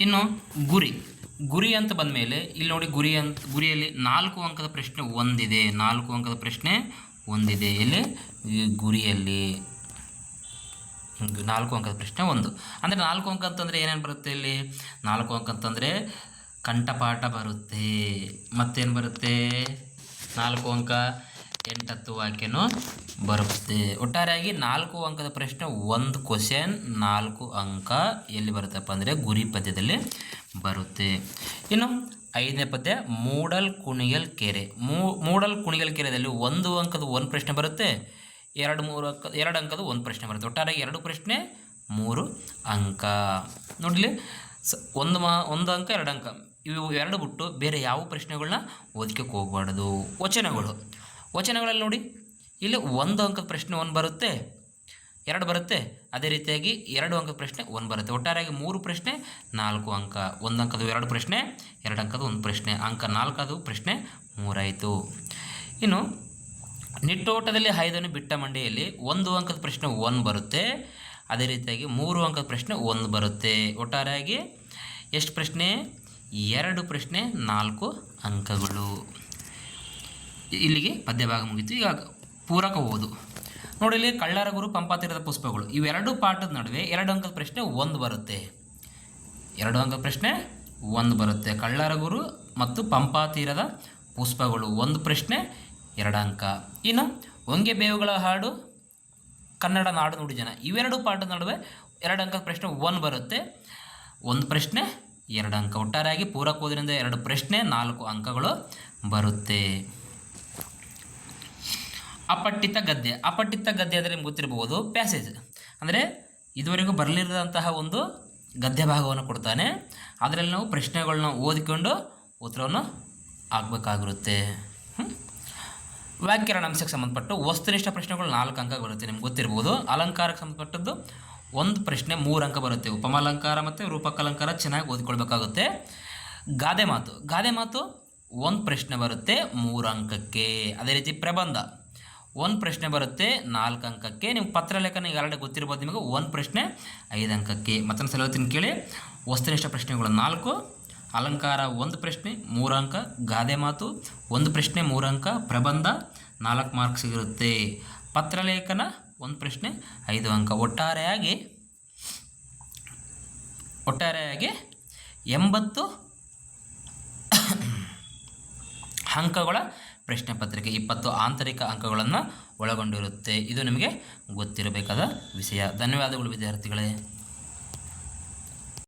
ಇನ್ನು ಗುರಿ. ಗುರಿ ಅಂತ ಬಂದ ಮೇಲೆ ಇಲ್ಲಿ ನೋಡಿ ಗುರಿ ಅಂತ ಗುರಿಯಲ್ಲಿ ನಾಲ್ಕು ಅಂಕದ ಪ್ರಶ್ನೆ ಒಂದಿದೆ. ನಾಲ್ಕು ಅಂಕದ ಪ್ರಶ್ನೆ ಒಂದಿದೆ. ಇಲ್ಲಿ ಗುರಿಯಲ್ಲಿ. ನಾಲ್ಕು ಅಂಕದ ಪ್ರಶ್ನೆ ಒಂದು. ಅಂದರೆ ನಾಲ್ಕು ಅಂಕ ಅಂತಂದರೆ ಏನೇನು ಬರುತ್ತೆ ಇಲ್ಲಿ? ನಾಲ್ಕು ಅಂಕ ಅಂತಂದರೆ ಕಂಠಪಾಠ ಬರುತ್ತೆ. ಮತ್ತೇನು ಬರುತ್ತೆ? ನಾಲ್ಕು ಅಂಕ ಎಂಟತ್ತು ವಾಕ್ಯನೂ ಬರುತ್ತೆ. ಒಟ್ಟಾರೆಯಾಗಿ ನಾಲ್ಕು ಅಂಕದ ಪ್ರಶ್ನೆ, ಒಂದು ಕ್ವಶನ್ ನಾಲ್ಕು ಅಂಕ ಎಲ್ಲಿ ಬರುತ್ತಪ್ಪ ಅಂದರೆ ಗುರಿ ಪದ್ಯದಲ್ಲಿ ಬರುತ್ತೆ. ಇನ್ನು ಐದನೇ ಪದ್ಯ, ಮೂಡಲ್ ಕುಣಿಗಲ್ ಕೆರೆ. ಮೂಡಲ್ ಕುಣಿಗಲ್ ಕೆರೆಯಲ್ಲಿ ಒಂದು ಅಂಕದ ಒಂದು ಪ್ರಶ್ನೆ ಬರುತ್ತೆ, ಎರಡು ಮೂರು ಅಂಕ, ಎರಡು ಅಂಕದ ಒಂದು ಪ್ರಶ್ನೆ ಬರುತ್ತೆ. ಒಟ್ಟಾರೆಯಾಗಿ ಎರಡು ಪ್ರಶ್ನೆ, ಮೂರು ಅಂಕ. ನೋಡಲಿ, ಸ, ಒಂದು ಮಾ, ಒಂದು ಅಂಕ, ಎರಡು ಅಂಕ. ಇವು ಎರಡು ಬಿಟ್ಟು ಬೇರೆ ಯಾವ ಪ್ರಶ್ನೆಗಳನ್ನ ಓದಕ್ಕೆ ಹೋಗಬಾರ್ದು? ವಚನಗಳು. ವಚನಗಳಲ್ಲಿ ನೋಡಿ. ಇಲ್ಲಿ ಒಂದು ಅಂಕ ಪ್ರಶ್ನೆ ಒಂದು ಬರುತ್ತೆ, ಎರಡು ಬರುತ್ತೆ. ಅದೇ ರೀತಿಯಾಗಿ ಎರಡು ಅಂಕದ ಪ್ರಶ್ನೆ ಒಂದು ಬರುತ್ತೆ. ಒಟ್ಟಾರೆಯಾಗಿ ಮೂರು ಪ್ರಶ್ನೆ, ನಾಲ್ಕು ಅಂಕ. ಒಂದು ಅಂಕದ ಎರಡು ಪ್ರಶ್ನೆ, ಎರಡು ಅಂಕದ ಒಂದು ಪ್ರಶ್ನೆ. ಅಂಕ ನಾಲ್ಕದು ಪ್ರಶ್ನೆ ಮೂರಾಯಿತು. ಇನ್ನು, ನಿಟ್ಟೋಟದಲ್ಲಿ ಹೈದನ್ನು ಬಿಟ್ಟ ಮಂಡಿಯಲ್ಲಿ ಒಂದು ಅಂಕದ ಪ್ರಶ್ನೆ ಒಂದು ಬರುತ್ತೆ. ಅದೇ ರೀತಿಯಾಗಿ ಮೂರು ಅಂಕದ ಪ್ರಶ್ನೆ ಒಂದು ಬರುತ್ತೆ. ಒಟ್ಟಾರೆಯಾಗಿ ಎಷ್ಟು ಪ್ರಶ್ನೆ? ಎರಡು ಪ್ರಶ್ನೆ, ನಾಲ್ಕು ಅಂಕಗಳು. ಇಲ್ಲಿಗೆ ಪದ್ಯಭಾಗ ಮುಗೀತು. ಈಗ ಪೂರಕ ಓದು. ನೋಡಿ, ಇಲ್ಲಿ ಕಳ್ಳರ ಗುರು ಪಂಪಾತೀರದ ಪುಷ್ಪಗಳು. ಇವೆರಡು ಪಾಠದ ನಡುವೆ ಎರಡು ಅಂಕದ ಪ್ರಶ್ನೆ ಒಂದು ಬರುತ್ತೆ. ಎರಡು ಅಂಕದ ಪ್ರಶ್ನೆ ಒಂದು ಬರುತ್ತೆ. ಕಳ್ಳರ ಗುರು ಮತ್ತು ಪಂಪಾತೀರದ ಪುಷ್ಪಗಳು. ಒಂದು ಪ್ರಶ್ನೆ, ಎರಡು ಅಂಕ. ಇನ್ನು ಒಂಗೆ ಬೇವುಗಳ ಹಾಡು, ಕನ್ನಡ ನಾಡು ನುಡಿ ಜನ. ಇವೆರಡು ಪಾಠದ ನಡುವೆ ಎರಡು ಅಂಕದ ಪ್ರಶ್ನೆ ಒಂದು ಬರುತ್ತೆ. ಒಂದು ಪ್ರಶ್ನೆ, ಎರಡು ಅಂಕ. ಒಟ್ಟಾರೆಯಾಗಿ ಪೂರಕ ಓದಿನಿಂದ ಎರಡು ಪ್ರಶ್ನೆ, ನಾಲ್ಕು ಅಂಕಗಳು ಬರುತ್ತೆ. ಅಪಟ್ಟಿತ ಗದ್ಯ. ಅಪಟ್ಟಿತ ಗದ್ಯ ಅಂದರೆ ನಿಮ್ಗೆ ಗೊತ್ತಿರಬಹುದು ಪ್ಯಾಸೇಜ್ ಅಂದರೆ ಇದುವರೆಗೂ ಬರಲಿರದಂತಹ ಒಂದು ಗದ್ಯ ಭಾಗವನ್ನು ಕೊಡ್ತಾನೆ. ಅದರಲ್ಲಿ ನಾವು ಪ್ರಶ್ನೆಗಳನ್ನ ಓದಿಕೊಂಡು ಉತ್ತರವನ್ನು ಆಗಬೇಕಾಗಿರುತ್ತೆ? ವ್ಯಾಕರಣ ಅಂಶಕ್ಕೆ ಸಂಬಂಧಪಟ್ಟು ವಸ್ತುನಿಷ್ಠ ಪ್ರಶ್ನೆಗಳು ನಾಲ್ಕು ಅಂಕ ಬರುತ್ತೆ, ನಿಮ್ಗೆ ಗೊತ್ತಿರ್ಬೋದು. ಅಲಂಕಾರಕ್ಕೆ ಸಂಬಂಧಪಟ್ಟದ್ದು ಒಂದು ಪ್ರಶ್ನೆ ಮೂರು ಅಂಕ ಬರುತ್ತೆ. ಉಪಮಾಲಂಕಾರ ಮತ್ತು ರೂಪಕಾಲಂಕಾರ ಚೆನ್ನಾಗಿ ಓದಿಕೊಳ್ಬೇಕಾಗುತ್ತೆ. ಗಾದೆ ಮಾತು. ಗಾದೆ ಮಾತು ಒಂದು ಪ್ರಶ್ನೆ ಬರುತ್ತೆ ಮೂರು ಅಂಕಕ್ಕೆ. ಅದೇ ರೀತಿ ಪ್ರಬಂಧ. ಒಂದು ಪ್ರಶ್ನೆ ಬರುತ್ತೆ, ನಾಲ್ಕು ಅಂಕಕ್ಕೆ. ನೀವು ಪತ್ರಲೇಖನ ಈಗಾಗಲೇ ಗೊತ್ತಿರ್ಬೋದು ನಿಮಗೆ. ಒಂದು ಪ್ರಶ್ನೆ, ಐದು ಅಂಕಕ್ಕೆ. ಮತ್ತೊಂದು ಸಲ ಕೇಳಿ. ವಸ್ತುನಿಷ್ಠ ಪ್ರಶ್ನೆಗಳು ನಾಲ್ಕು, ಅಲಂಕಾರ ಒಂದು ಪ್ರಶ್ನೆ, ಮೂರು ಗಾದೆ ಮಾತು ಒಂದು ಪ್ರಶ್ನೆ, ಮೂರು ಪ್ರಬಂಧ ನಾಲ್ಕು ಮಾರ್ಕ್ಸ್ ಸಿಗಿರುತ್ತೆ ಪತ್ರಲೇಖನ ಒಂದು ಪ್ರಶ್ನೆ, ಐದು ಅಂಕ. ಒಟ್ಟಾರೆಯಾಗಿ ಒಟ್ಟಾರೆಯಾಗಿ ಎಂಬತ್ತು ಅಂಕಗಳ ಪ್ರಶ್ನೆ ಪತ್ರಿಕೆ ಇಪ್ಪತ್ತು ಆಂತರಿಕ ಅಂಕಗಳನ್ನು ಒಳಗೊಂಡಿರುತ್ತೆ. ಇದು ನಿಮಗೆ ಗೊತ್ತಿರಬೇಕಾದ ವಿಷಯ. ಧನ್ಯವಾದಗಳು ವಿದ್ಯಾರ್ಥಿಗಳೇ.